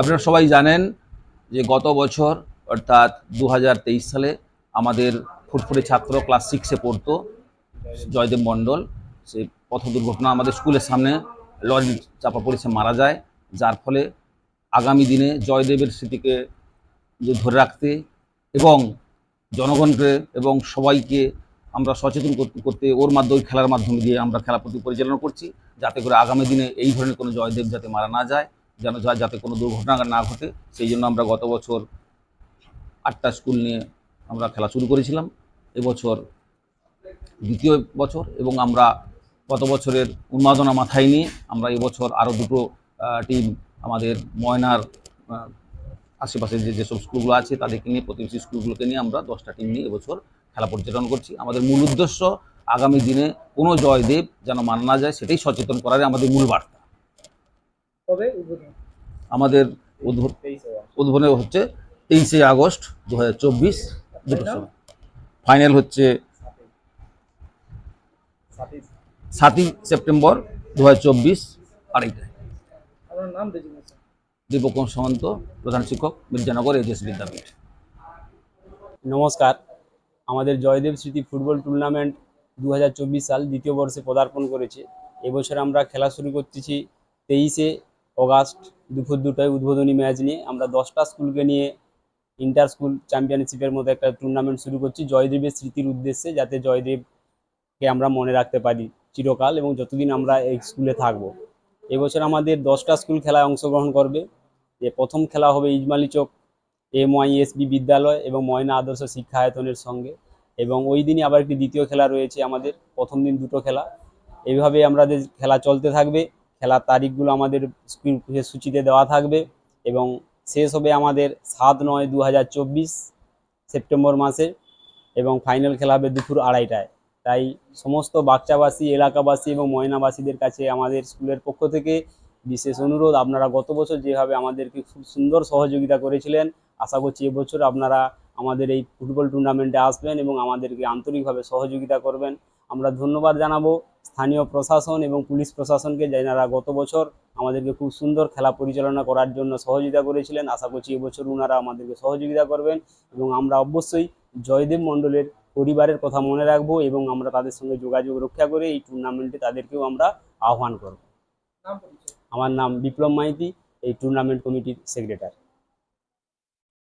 আপনারা সবাই জানেন যে গত বছর, অর্থাৎ দু হাজার তেইশ সালে আমাদের ফুটফুটে ছাত্র ক্লাস সিক্সে পড়তো জয়দেব মণ্ডল। সে পথ দুর্ঘটনা আমাদের স্কুলের সামনে লরি চাপা পড়ে সে মারা যায়। যার ফলে আগামী দিনে জয়দেবের স্মৃতিকে যে ধরে রাখতে এবং জনগণকে এবং সবাইকে আমরা সচেতন করতে করতে ওর মাধ্যমে, খেলার মাধ্যমে দিয়ে আমরা খেলা প্রতি পরিচালনা করছি, যাতে করে আগামী দিনে এই ধরনের কোনো জয়দেব যাতে মারা না যায়। যেন যাতে কোনো দুর্ঘটনা না ঘটে, সেই জন্য আমরা গত বছর আটটা স্কুল নিয়ে আমরা খেলা শুরু করেছিলাম। এবছর দ্বিতীয় বছর এবং আমরা গত বছরের উন্মাদনা মাথায় নিয়ে আমরা এবছর আরও দুটো টিম আমাদের ময়নার আশেপাশে যে যেসব স্কুলগুলো আছে তাদেরকে নিয়ে, প্রতিবেশী স্কুলগুলোকে নিয়ে আমরা দশটা টিম নিয়ে এবছর খেলা পর্যটন করছি। আমাদের মূল উদ্দেশ্য আগামী দিনে কোনো জয়দেব যেন মানা না যায়, সেটাই সচেতন করার আমাদের মূল বার্তা। কবে উদ্বোধন? আমাদের উদ্বোধন হচ্ছে তেইশে আগস্ট দু হাজার চব্বিশ সময়। ফাইনাল হচ্ছে সাতই সেপ্টেম্বর দু হাজার চব্বিশ আড়াইটায়। নাম সামন্ত প্রধান শিক্ষক মির্জানগর এজেস বিদ্যাপীঠ। নমস্কার। আমাদের জয়দেব স্মৃতি ফুটবল টুর্নামেন্ট দু হাজার চব্বিশ সাল দ্বিতীয় বর্ষে পদার্পণ করেছে। এবছর আমরা খেলা শুরু করতেছি তেইশে অগাস্ট, দুপুর দুটোয় উদ্বোধনী ম্যাচ নিয়ে আমরা দশটা স্কুলকে নিয়ে ইন্টার স্কুল চ্যাম্পিয়নশিপের মতো একটা টুর্নামেন্ট শুরু করছি। জয়দেবের স্মৃতির উদ্দেশ্যে যাতে জয়দেবকে আমরা মনে রাখতে পারি চিরকাল এবং যতদিন আমরা এই স্কুলে থাকব। এবছর আমাদের দশটা স্কুল খেলায় অংশগ্রহণ করবে। যে প্রথম খেলা হবে ইজমালি চক এম ওয়াইএসবি বিদ্যালয় এবং ময়না আদর্শ শিক্ষায়তনের সঙ্গে এবং ওই দিনই আবার একটি দ্বিতীয় খেলা রয়েছে আমাদের, প্রথম দিন দুটো খেলা। এইভাবে আমাদের খেলা চলতে থাকবে। খেলার তারিখগুলো আমাদের সূচিতে দেওয়া থাকবে এবং শেষ হবে আমাদের সাত নয় দু সেপ্টেম্বর মাসে এবং ফাইনাল খেলা হবে দুপুর আড়াইটায়। তাই সমস্ত বাচ্চাবাসী এলাকাবাসী এবং ময়নাবাসীদের কাছে আমাদের স্কুলের পক্ষ থেকে বিশেষ অনুরোধ, আপনারা গত বছর যেভাবে আমাদেরকে খুব সুন্দর সহযোগিতা করেছিলেন, আশা করছি এবছর আপনারা আমাদের এই ফুটবল টুর্নামেন্টে আসবেন এবং আমাদেরকে আন্তরিকভাবে সহযোগিতা করবেন। আমরা ধন্যবাদ জানাব স্থানীয় প্রশাসন এবং পুলিশ প্রশাসনকে যারা গত বছর আমাদেরকে খুব সুন্দর খেলা পরিচালনা করার জন্য সহযোগিতা করেছিলেন আশা করছি এবছর ওনারা আমাদেরকে সহযোগিতা করবেন এবং আমরা অবশ্যই জয়দেব মণ্ডলের পরিবারের কথা মনে রাখব এবং আমরা তাদের সঙ্গে যোগাযোগ রক্ষা করে এই টুর্নামেন্টে তাদেরকেও আমরা আহ্বান করব। আমার নাম বিপ্লব মাইতি এই টুর্নামেন্ট কমিটির সেক্রেটারি।